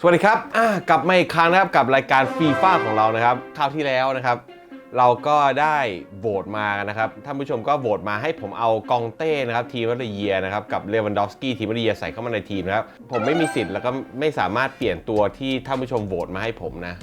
สวัสดีครับกลับมาอีกครั้งนะครับกับรายการฟีฟ่าของเรานะครับคราวที่แล้วนะครับ เราก็ได้โหวตมานะครับท่านผู้ชมก็โหวตมาให้ผมเอากองเต้นะครับทีมวัตเยียนะครับกับเลวันดอฟสกี้ทีมวัตเยียใส่เข้ามาในทีมนะครับผมไม่มีสิทธิ์แล้วก็ไม่สามารถเปลี่ยนตัวที่ท่านผู้ชมโหวตมาให้ผมนะ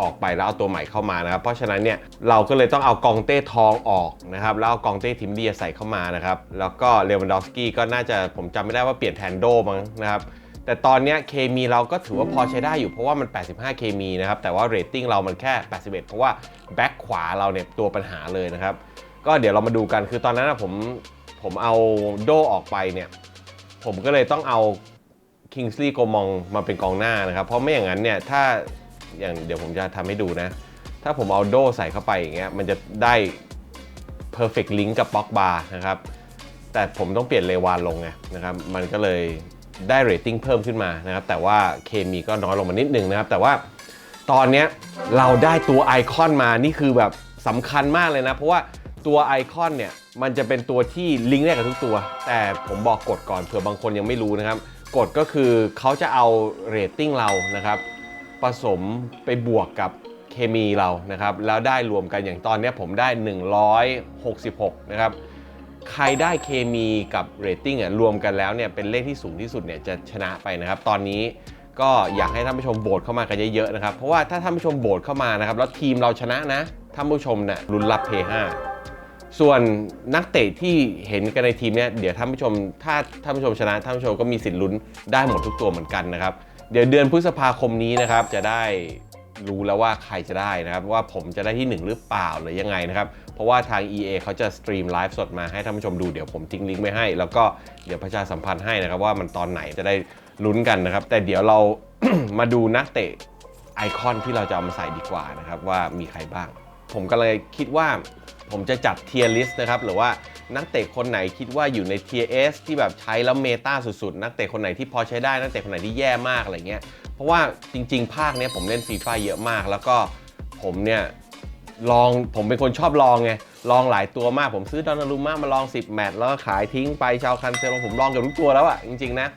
ออกไปแล้วเอาตัวใหม่เข้ามานะครับ เพราะฉะนั้นเนี่ยเราก็เลยต้องเอากองเต้ทองออกนะครับแล้วเอากองเต้ทีมเดียใส่เข้ามานะครับแล้วก็เลวันดอฟสกี้ก็น่าจะผมจำไม่ได้ว่าเปลี่ยนแทนโดมั้งนะครับ แต่ตอนนี้เคมีเราก็ถือว่าพอใช้ได้อยู่เพราะว่ามัน 85 เคมีนะครับ แต่ว่าเรตติ้งเรามันแค่ 81 เพราะว่าแบ็คขวาเราเนี่ยตัวปัญหาเลยนะครับ ก็เดี๋ยวเรามาดูกันคือตอนนั้นะผมผมเอาโดออกไปเนี่ย ผมก็เลยต้องเอาคิงส์ลีย์โกมองมาเป็นกองหน้านะครับ เพราะไม่อย่างนั้นเนี่ยถ้าอย่างเดี๋ยวผมจะทำให้ดูนะ ถ้าผมเอาโดใส่เข้าไปอย่างเงี้ยมันจะได้ perfect link กับป็อกบาร์นะครับแต่ผมต้องเปลี่ยนเลวานลงไงนะครับ มันก็เลย ได้เรตติ้งเพิ่มขึ้นมานะครับแต่ว่าเคมีก็น้อยลงมานิดนึงนะครับแต่ว่าตอนเนี้ยเราได้ตัวไอคอนมานี่คือแบบสำคัญมากเลยนะ เพราะว่าตัวไอคอนเนี่ยมันจะเป็นตัวที่ลิงก์ได้กับทุกตัว แต่ผมบอกกฎก่อนเผื่อบางคนยังไม่รู้นะครับกฎก็คือเขาจะเอาเรตติ้งเรานะครับผสมไปบวกกับเคมีเรานะครับแล้วได้รวมกันอย่างตอนนี้ผมได้ 166 นะครับ ใครได้เคมีกับเรตติ้งอะรวมกันแล้วเนี่ยเป็นเลขที่สูงที่สุดเนี่ยจะชนะไปนะครับ ตอนนี้ก็อยากให้ท่านผู้ชมโบสเข้ามากันเยอะๆนะครับ เพราะว่าถ้าท่านผู้ชมโบสเข้ามานะครับ แล้วทีมเราชนะนะท่านผู้ชมเนี่ยลุ้นรับเพย์ห้าส่วนนักเตะที่เห็นกันในทีมเนี่ยเดี๋ยวท่านผู้ชมถ้าท่านผู้ชมชนะท่านผู้ชมก็มีสิทธิ์ลุ้นได้หมดทุกตัวเหมือนกันนะครับ เดี๋ยวเดือนพฤษภาคมนี้นะครับจะได้รู้แล้วว่าใครจะได้นะครับ ว่าผมจะได้ที่ 1 หรือเปล่าหรือยังไงนะครับ เพราะว่าทาง EA เขาจะสตรีมไลฟ์สดมาให้ท่านผู้ชมดูเดี๋ยวผมทิ้งลิงก์ไว้ให้ แล้วก็เดี๋ยวประชาสัมพันธ์ให้นะครับว่ามันตอนไหนจะได้ลุ้นกันนะครับ แต่เดี๋ยวเรา มาดูนักเตะไอคอนที่เราจะเอามาใส่ดีกว่านะครับว่ามีใครบ้าง ผมก็เลยคิดว่าผมจะจัดเทียร์ลิสต์นะครับหรือว่านักเตะคนไหนคิดว่าอยู่ในเทียร์เอสที่แบบใช้แล้วเมตาสุดๆ นักเตะคนไหนที่พอใช้ได้นักเตะคนไหนที่แย่มากอะไรเงี้ยเพราะว่าจริง ๆ ภาคเนี้ยผมเล่นฟีฟ่าเยอะมาก แล้วก็ผมเนี่ย ลองผมเป็นคนชอบลองไง ลองหลายตัวมากผมซื้อดอนนารุม่ามาลอง 10 แมตช์แล้วก็ขายทิ้งไปชาวคันเซโลผมลองกับทุกตัวแล้วอะจริง ๆ นะ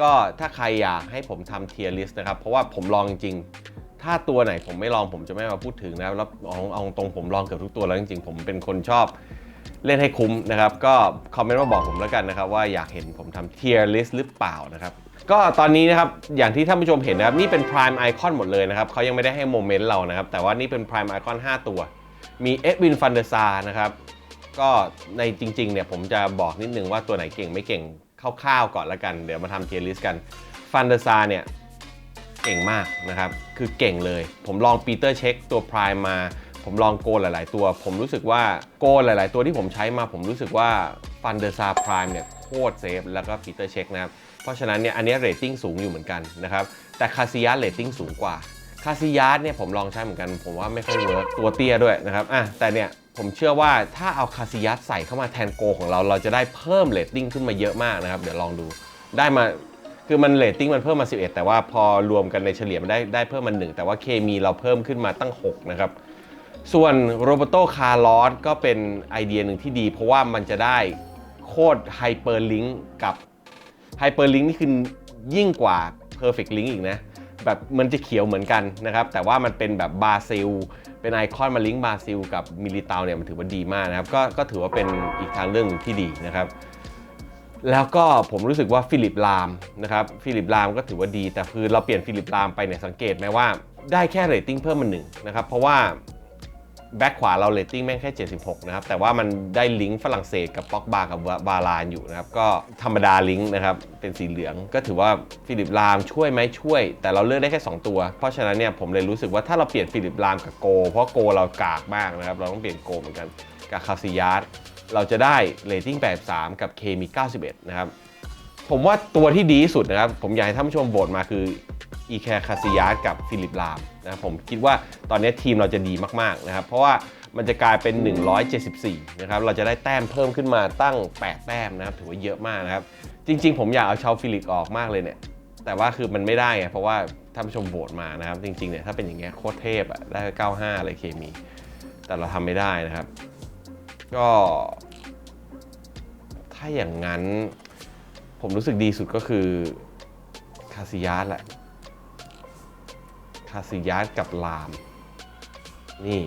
ก็ถ้าใครอยากให้ผมทำเทียร์ลิสต์นะครับ เพราะว่าผมลองจริงๆ ถ้าตัวไหนผมไม่ลองผมจะไม่มาพูดถึงนะครับแล้วเอาเอาตรงผมลองเกือบทุกตัวแล้วจริงๆ ผมเป็นคนชอบเล่นให้คุ้มนะครับ ก็คอมเมนต์มาบอกผมแล้วกันนะครับว่าอยากเห็นผมทำเทียร์ลิสต์หรือเปล่านะครับ ก็ตอนนี้นะครับอย่างที่ท่านผู้ชมเห็นนะครับ นี่เป็น Prime Icon หมดเลยนะครับเขายังไม่ได้ให้โมเมนต์เรานะครับ แต่ว่านี่เป็น Prime Icon 5 ตัว มีเอ็ดวินฟันเดอร์ซานะครับ ก็ในจริงๆเนี่ยผมจะบอกนิดนึงว่าตัวไหนเก่งไม่เก่งคร่าวๆก่อนละกัน เดี๋ยวมาทำเทียร์ลิสต์กันฟันเดอร์ซาเนี่ยเก่งมากนะครับ คือเก่งเลย ผมลองปีเตอร์เช็คตัวพรายมา ผมลองโกนหลาย ๆ ตัว ผมรู้สึกว่าโกนหลาย ๆ ตัวที่ผมใช้มา ผมรู้สึกว่าฟันเดอร์ซาพรายเนี่ยโคตรเซฟแล้วก็ปีเตอร์เช็คนะครับ เพราะฉะนั้นเนี่ยอันนี้เรตติ้งสูงอยู่เหมือนกันนะครับ แต่คาซิยัสเรตติ้งสูงกว่าคาซิยัสเนี่ยผมลองใช้เหมือนกัน ผมว่าไม่ค่อยเวิร์กตัวเตี้ยด้วยนะครับอะแต่เนี่ยผมเชื่อว่าถ้าเอาคาซิยัสใส่เข้ามาแทนโกของเรา เราจะได้เพิ่มเรตติ้งขึ้นมาเยอะมากนะครับ เดี๋ยวลองดูได้มาคือมันเรตติ้งมันเพิ่มมา 11 แต่ว่าพอรวมกันในเฉลี่ยมันได้ได้เพิ่มมา1แต่ว่าเคมีเราเพิ่มขึ้นมาตั้ง 6 นะครับ ส่วนโรเบโตคาร์ลอสก็เป็นไอเดียหนึ่งที่ดี เพราะว่ามันจะได้โคตรไฮเปอร์ลิงก์กับ ไฮเปอร์ลิงก์นี่คือยิ่งกว่า Perfect Link อีกนะ แบบมันจะเขียวเหมือนกันนะครับ แต่ว่ามันเป็นแบบบาซิล เป็นไอคอนมาลิงก์บาซิล กับมิลิตาเนี่ยมันถือว่าดีมากนะครับ ก็ก็ถือว่าเป็นอีกทางเรื่องหนึ่งที่ดีนะครับแล้วก็ผมรู้สึกว่าฟิลิปลามนะครับฟิลิปลามก็ถือว่าดี แต่คือเราเปลี่ยนฟิลิปลามไปเนี่ยสังเกตไหมว่าได้แค่เรตติ้งเพิ่มมาหนึ่งนะครับ เพราะว่า แบ็คขวาเราเรตติ้งแม่งแค่ 76 นะครับ แต่ว่ามันได้ลิงก์ฝรั่งเศสกับป็อกบากับบาลานอยู่นะครับ ก็ธรรมดาลิงก์นะครับ เป็นสีเหลือง ก็ถือว่าฟิลิปลามช่วยไหมช่วย แต่เราเลือกได้แค่ 2 ตัว เพราะฉะนั้นเนี่ยผมเลยรู้สึกว่าถ้าเราเปลี่ยนฟิลิปลามกับโก เพราะโกเรากากมากนะครับ เราต้องเปลี่ยนโกเหมือนกันกับคาซิยัสเราจะได้เรตติ้ง83 กับเคมี 91 นะครับ ผมว่าตัวที่ดีที่สุดนะครับ ผมอยากให้ท่านผู้ชมโหวตมาคืออีแคคาซิยาสกับฟิลิปลาม นะผมคิดว่าตอนนี้ทีมเราจะดีมากๆนะครับ เพราะว่ามันจะกลายเป็น 174 นะครับ เราจะได้แต้มเพิ่มขึ้นมาตั้ง 8 แต้มนะครับ ถือว่าเยอะมากนะครับ จริง ๆ ผมอยากเอาชาวฟิลิปออกมากเลยเนี่ย แต่ว่าคือมันไม่ได้ไงเพราะว่าท่านผู้ชมโหวตมานะครับ จริง ๆ เนี่ย ถ้าเป็นอย่างเงี้ยโคตรเทพอะได้ 95เลยเคมี แต่เราทำไม่ได้นะครับ ก็ ถ้าอย่างนั้น ผมรู้สึกดีสุดก็คือคาซิยาสแหละาซิยัสกับลาม นี่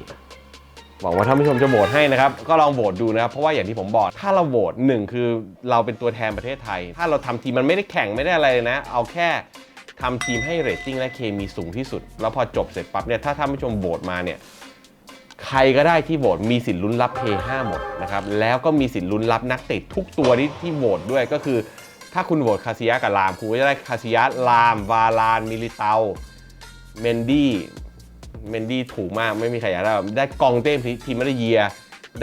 หวังว่าท่านผู้ชมจะโหวตให้นะครับ ก็ลองโหวตดูนะครับ เพราะว่าอย่างที่ผมบอก ถ้าเราโหวตหนึ่งคือเราเป็นตัวแทนประเทศไทย ถ้าเราทำทีมมันไม่ได้แข่งไม่ได้อะไรเลยนะ เอาแค่ทำทีมให้เรตติ้งและเคมีสูงที่สุด แล้วพอจบเสร็จปั๊บเนี่ยถ้าท่านผู้ชมโหวตมาเนี่ยใครก็ได้ที่โหวตมีสิทธิ์ลุ้นรับเพย์5หมดนะครับแล้วก็มีสิทธิ์ลุ้นรับนักเตะทุกตัวที่ที่โหวตด้วยก็คือ ถ้าคุณโหวตคาซิยะกับลามคุณก็จะได้คาซิยะลามวาลานมิลิเตา เมนดี้เมนดี้ถูกมากไม่มีใครอยากได้ได้กองเต้ทีมมาเลเยีย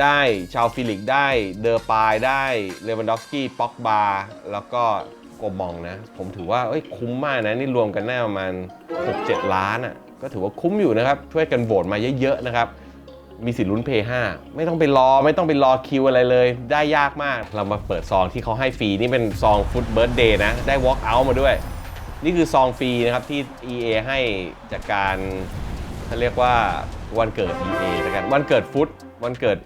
ได้ชาวฟิลิกได้เดอร์ปายได้เลวันดอฟสกี้ป็อกบาแล้วก็โกมองนะ ผมถือว่าเอ้ยคุ้มมากนะ นี่รวมกันแน่ประมาณ 6-7 ล้านอะก็ถือว่าคุ้มอยู่นะครับ ช่วยกันโหวตมาเยอะๆนะครับมีสิทธิ์ลุ้นเพย์5ไม่ต้องไปรอไม่ต้องไปรอคิวอะไรเลย ได้ยากมาก เรามาเปิดซองที่เขาให้ฟรี นี่เป็นซองฟุตเบิร์ดเดย์นะ ได้ walk out มาด้วย นี่คือซองฟรีนะครับที่ EA ให้จากการเขาเรียกว่าวันเกิด EA แล้วกันวันเกิดฟุตวันเกิด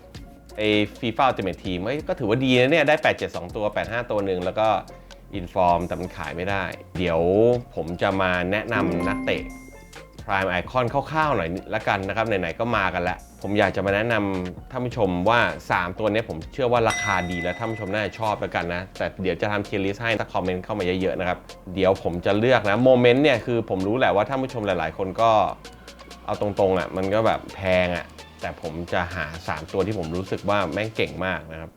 ไอฟีฟ่าอัลติเมททีมก็ถือว่าดีนะเนี่ย ได้ 872 ตัว 85 ตัวหนึ่งแล้วก็อินฟอร์มแต่มันขายไม่ได้ เดี๋ยวผมจะมาแนะนำนักเตะ Prime Icon คร่าวๆหน่อยละกันนะครับไหนๆก็มากันแล้ว ผมอยากจะมาแนะนำท่านผู้ชมว่า 3 ตัวนี้ผมเชื่อว่าราคาดีแล้วท่านผู้ชมน่าจะชอบแล้วกันนะ แต่เดี๋ยวจะทำเทียร์ลิสให้ถ้าคอมเมนต์เข้ามาเยอะๆนะครับ เดี๋ยวผมจะเลือกนะโมเมนต์เนี่ยคือผมรู้แหละว่าท่านผู้ชมหลายๆ คนก็เอาตรงๆอะมันก็แบบแพงอะแต่ผมจะหา 3 ตัวที่ผมรู้สึกว่าแม่งเก่งมากนะครับ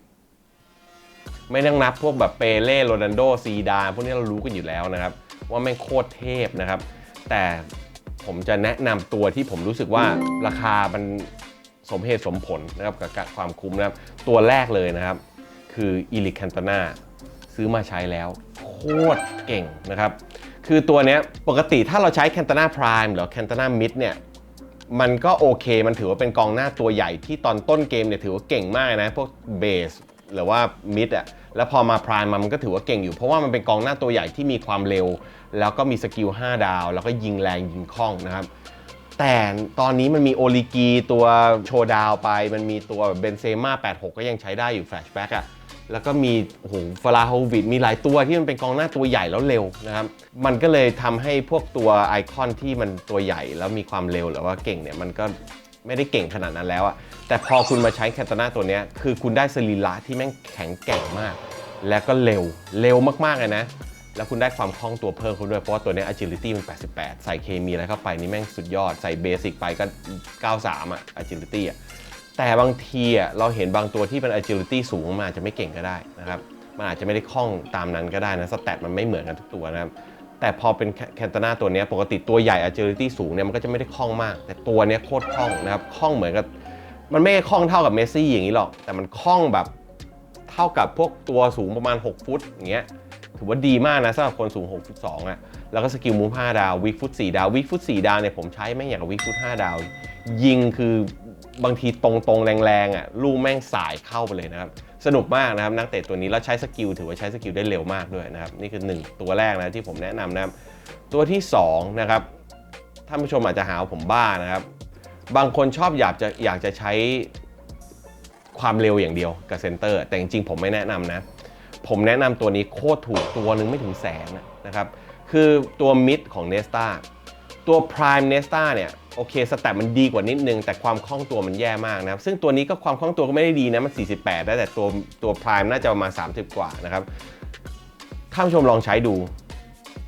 ไม่ต้องนับพวกแบบเปเล่โรนัลโดซีดานพวกนี้เรารู้กันอยู่แล้วนะครับ ว่าแม่งโคตรเทพนะครับ แต่ ผมจะแนะนำตัวที่ผมรู้สึกว่าราคามันสมเหตุสมผลนะครับกับความคุ้มนะครับ ตัวแรกเลยนะครับ คืออิลิคันตนาซื้อมาใช้แล้ว โคตรเก่งนะครับ คือตัวเนี้ยปกติถ้าเราใช้แคนตานาพรายหรือแคนตานามิดเนี่ยมันก็โอเคมันถือว่าเป็นกองหน้าตัวใหญ่ที่ตอนต้นเกมเนี่ยถือว่าเก่งมากนะ พวกเบสหรือว่ามิดอะ แล้วพอมาพรายมันก็ถือว่าเก่งอยู่ เพราะว่ามันเป็นกองหน้าตัวใหญ่ที่มีความเร็ว แล้วก็มีสกิล5ดาว แล้วก็ยิงแรงยิงคล่องนะครับ แต่ตอนนี้มันมีโอลิกีตัวโชดาวไป มันมีตัวเบนเซม่า86 ก็ยังใช้ได้อยู่แฟลชแบ็กอะแล้วก็มีโอ้โหฟลาโฮวิดมีหลายตัวที่มันเป็นกองหน้าตัวใหญ่แล้วเร็วนะครับ มันก็เลยทำให้พวกตัวไอคอนที่มันตัวใหญ่แล้วมีความเร็วหรือว่าเก่งเนี่ยมันก็ ไม่ได้เก่งขนาดนั้นแล้วอะแต่พอคุณมาใช้แคตานาตัวนี้คือคุณได้สรีระที่แม่งแข็งแกร่งมาก แล้วก็เร็วเร็วมากๆเลยนะ แล้วคุณได้ความคล่องตัวเพิ่มขึ้นด้วยเพราะว่าตัวนี้ agility มัน 88 ใส่เคมีอะไรเข้าไปนี่แม่งสุดยอด ใส่เบสิกไปก็ 93 อะ agility อะแต่บางทีอะเราเห็นบางตัวที่เป็น agility สูงมาอาจจะไม่เก่งก็ได้นะครับมันอาจจะไม่ได้คล่องตามนั้นก็ได้นะสแตทมันไม่เหมือนกันทุกตัวนะครับ แต่พอเป็นแคนตานาตัวนี้ปกติตัวใหญ่ agility สูงเนี่ยมันก็จะไม่ได้คล่องมาก แต่ตัวนี้โคตรคล่องนะครับคล่องเหมือนกับมันไม่คล่องเท่ากับเมสซี่อย่างนี้หรอก แต่มันคล่องแบบเท่ากับพวกตัวสูงประมาณ 6 ฟุตอย่างเงี้ยถือว่าดีมากนะสำหรับคนสูง6ฟุต2อะแล้วก็สกิลมูฟ5ดาววิกฟุต4ดาววิกฟุต4ดาวเนี่ยผมใช้แม่งอย่างกับวิกฟุต5ดาว ยิงคือบางทีตรงๆแรงๆอะลูกแม่งสายเข้าไปเลยนะครับ สนุกมากนะครับนักเตะตัวนี้แล้วใช้สกิลถือว่าใช้สกิลได้เร็วมากด้วยนะครับนี่คือ 1 ตัวแรกนะที่ผมแนะนำนะครับตัวที่2นะครับท่านผู้ชมอาจจะหาผมบ้านะครับ บางคนชอบอยากจะอยากจะใช้ความเร็วอย่างเดียวกับเซนเตอร์ แต่จริงๆผมไม่แนะนำนะ ผมแนะนำตัวนี้โคตรถูกตัวหนึ่งไม่ถึงแสนนะนะครับ คือตัวมิดของเนสตา ตัว Prime n e s t a เนี่ยโอเคสแตทมันดีกว่านิดนึง แต่ความคล่องตัวมันแย่มากนะครับ ซึ่งตัวนี้ก็ความคล่องตัวก็ไม่ได้ดีนะ มัน 48 ได้แต่ตัวตัว Prime น่าจะประมาณ 30 กว่านะครับท่านผู้ชมลองใช้ดู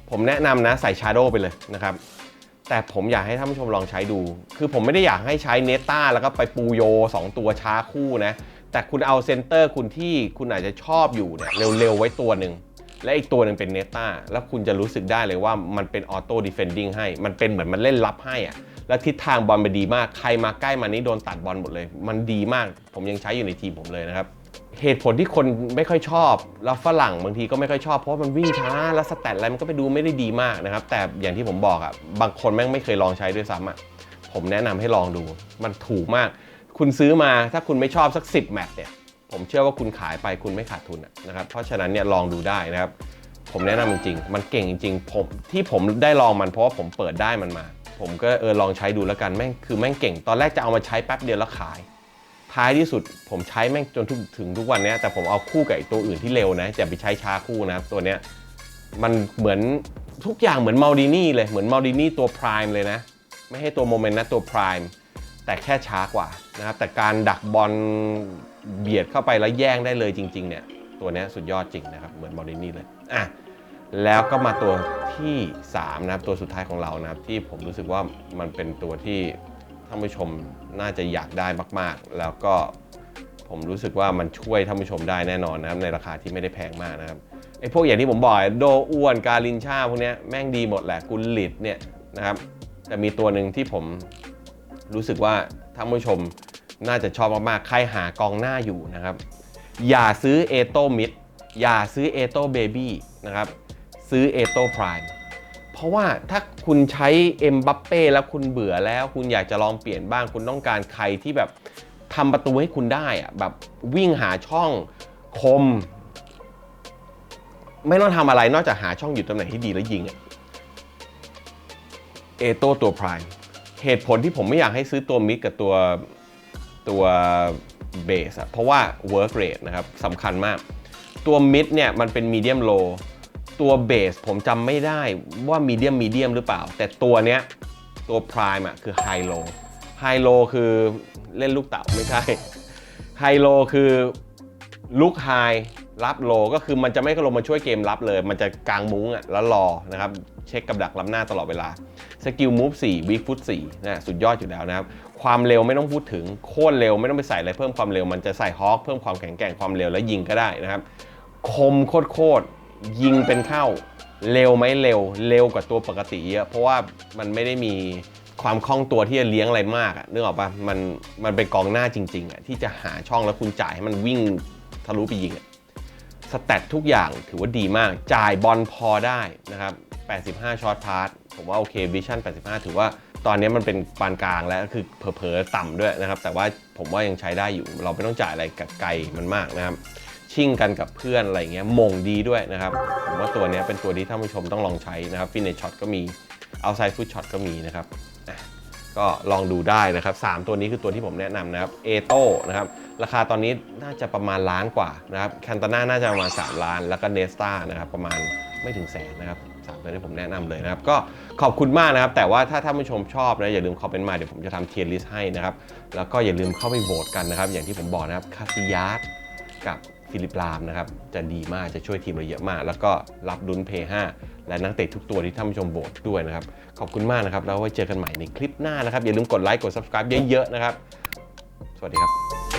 ผมแนะนำนะใส่ Shadow ไปเลยนะครับ แต่ผมอยากให้ท่านผู้ชมลองใช้ดู คือผมไม่ได้อยากให้ใช้เนต้าแล้วก็ไปปูโย 2 ตัวช้าคู่นะ แต่คุณเอาเซนเตอร์คุณที่คุณอาจจะชอบอยู่เนี่ยเร็วๆไว้ตัวหนึ่ง และอีกตัวหนึ่งเป็นเนต้าแล้วคุณจะรู้สึกได้เลยว่ามันเป็นออโต้ดีเฟนดิ้งให้ มันเป็นเหมือนมันเล่นรับให้อะแล้วทิศทางบอลมันดีมาก ใครมาใกล้มันนี่โดนตัดบอลหมดเลย มันดีมาก ผมยังใช้อยู่ในทีมผมเลยนะครับ เหตุผลที่คนไม่ค่อยชอบ แล้วฝรั่งบางทีก็ไม่ค่อยชอบ เพราะมันวิ่งช้า แล้วสแตทอะไรมันก็ไปดูไม่ได้ดีมากนะครับ แต่อย่างที่ผมบอกอะบางคนแม่งไม่เคยลองใช้ด้วยซ้ำอะผมแนะนำให้ลองดู มันถูกมาก คุณซื้อมา ถ้าคุณไม่ชอบสัก 10 แมตช์เนี่ย ผมเชื่อว่าคุณขายไปคุณไม่ขาดทุนนะครับ เพราะฉะนั้นเนี่ยลองดูได้นะครับ ผมแนะนำจริงๆ มันเก่งจริงๆ ผมที่ผมได้ลองมันเพราะว่าผมเปิดได้มันมา ผมก็เออลองใช้ดูแล้วกันแม่งคือแม่งเก่ง ตอนแรกจะเอามาใช้แป๊บเดียวแล้วขาย ท้ายที่สุดผมใช้แม่งจนถึงทุกวันนี้แต่ผมเอาคู่กับตัวอื่นที่เร็วนะจะไปใช้ช้าคู่นะตัวเนี้ยมันเหมือนทุกอย่างเหมือนมัลดินี่เลยเหมือนมัลดินี่ตัวพรายเลยนะ ไม่ให้ตัวโมเมนต์นะตัวพรายแต่แค่ช้ากว่านะครับแต่การดักบอล เบียดเข้าไปแล้วแย่งได้เลยจริง ๆ เนี่ย ตัวนี้สุดยอดจริงนะครับ เหมือนบอลนี่เลยอะแล้วก็มาตัวที่3นะครับตัวสุดท้ายของเรานะครับ ที่ผมรู้สึกว่ามันเป็นตัวที่ท่านผู้ชมน่าจะอยากได้มาก ๆ แล้วก็ผมรู้สึกว่ามันช่วยท่านผู้ชมได้แน่นอนนะครับ ในราคาที่ไม่ได้แพงมากนะครับไอ้พวกอย่างที่ผมบอกโดอ้วนการินชาพวกเนี้ยแม่งดีหมดแหละกุลลิดเนี่ยนะครับแต่มีตัวหนึ่งที่ผมรู้สึกว่าท่านผู้ชม น่าจะชอบมากๆ ใครหากองหน้าอยู่นะครับ อย่าซื้อเอโตมิดอย่าซื้อเอโตเบบี้นะครับ ซื้อเอโตพรายเพราะว่าถ้าคุณใช้เอ็มบัปเป้แล้วคุณเบื่อแล้ว คุณอยากจะลองเปลี่ยนบ้าง คุณต้องการใครที่แบบทำประตูให้คุณได้อะแบบวิ่งหาช่องคม ไม่ต้องทำอะไรนอกจากหาช่องอยู่ตำแหน่งที่ดีแล้วยิงอะเอโตตัวพรายเหตุผลที่ผมไม่อยากให้ซื้อตัวมิดกับตัว ตัวเบสอะเพราะว่า work rate นะครับสำคัญมาก ตัวมิดเนี่ยมันเป็นมีเดียมโลตัวเบสผมจำไม่ได้ว่ามีเดียมมีเดียมหรือเปล่า แต่ตัวเนี้ยตัวพรายอะคือไฮโลไฮโลคือเล่นลูกเต๋าไม่ใช่ไฮโลคือลุกไฮรับโลก็คือมันจะไม่ลงมาช่วยเกมรับเลย มันจะกางมุ้งอะแล้วรอนะครับ เช็คกับดักล้ำหน้าตลอดเวลา สกิลมูฟ4วีฟุต4นะสุดยอดอยู่แล้วนะครับ ความเร็วไม่ต้องพูดถึงโคตรเร็วไม่ต้องไปใส่อะไรเพิ่มความเร็วมันจะใส่ฮอคเพิ่มความแข็งแกร่งความเร็วแล้วยิงก็ได้นะครับ คมโคตรโคตรยิงเป็นเข้า เร็วไหมเร็ว เร็วกว่าตัวปกติเยอะเพราะว่ามันไม่ได้มีความคล่องตัวที่จะเลี้ยงอะไรมากนึกออกปะมันมันเป็นกองหน้าจริงๆอะที่จะหาช่องแล้วคุณจ่ายให้มันวิ่งทะลุไปยิงอะสแตททุกอย่างถือว่าดีมาก จ่ายบอลพอได้นะครับ 85 ช็อตพาร์ทผมว่าโอเควิชั่น 85 ถือว่า ตอนนี้มันเป็นปานกลางแล้วคือเผลอๆต่ำด้วยนะครับ แต่ว่าผมว่ายังใช้ได้อยู่ เราไม่ต้องจ่ายอะไรกับไกลมันมากนะครับชิ่งกันกับเพื่อนอะไรเงี้ยมงดีด้วยนะครับ ผมว่าตัวนี้เป็นตัวที่ท่านผู้ชมต้องลองใช้นะครับฟินเนช็อตก็มีเอาไซฟุตช็อตก็มีนะครับก็ลองดูได้นะครับ 3 ตัวนี้คือตัวที่ผมแนะนำนะครับเอโต้นะครับราคาตอนนี้น่าจะประมาณล้านกว่านะครับแคนตาน่าน่าจะประมาณ 3 ล้าน แล้วก็เนสตานะครับประมาณไม่ถึงแสนนะครับ สามตัวนี้ผมแนะนำเลยนะครับ ก็ขอบคุณมากนะครับ แต่ว่าถ้าท่านผู้ชมชอบนะอย่าลืมคอมเมนต์มาเดี๋ยวผมจะทำเทียร์ลิสต์ให้นะครับ แล้วก็อย่าลืมเข้าไปโหวตกันนะครับ อย่างที่ผมบอกนะครับคาซิยาสกับฟิลิปลามนะครับ จะดีมากจะช่วยทีมเราเยอะมาก แล้วก็รับดุนเพย์5และนักเตะทุกตัวที่ท่านผู้ชมโหวตด้วยนะครับ ขอบคุณมากนะครับ แล้วไว้เจอกันใหม่ในคลิปหน้านะครับอย่าลืมกดไลค์กด subscribe เยอะๆนะครับ สวัสดีครับ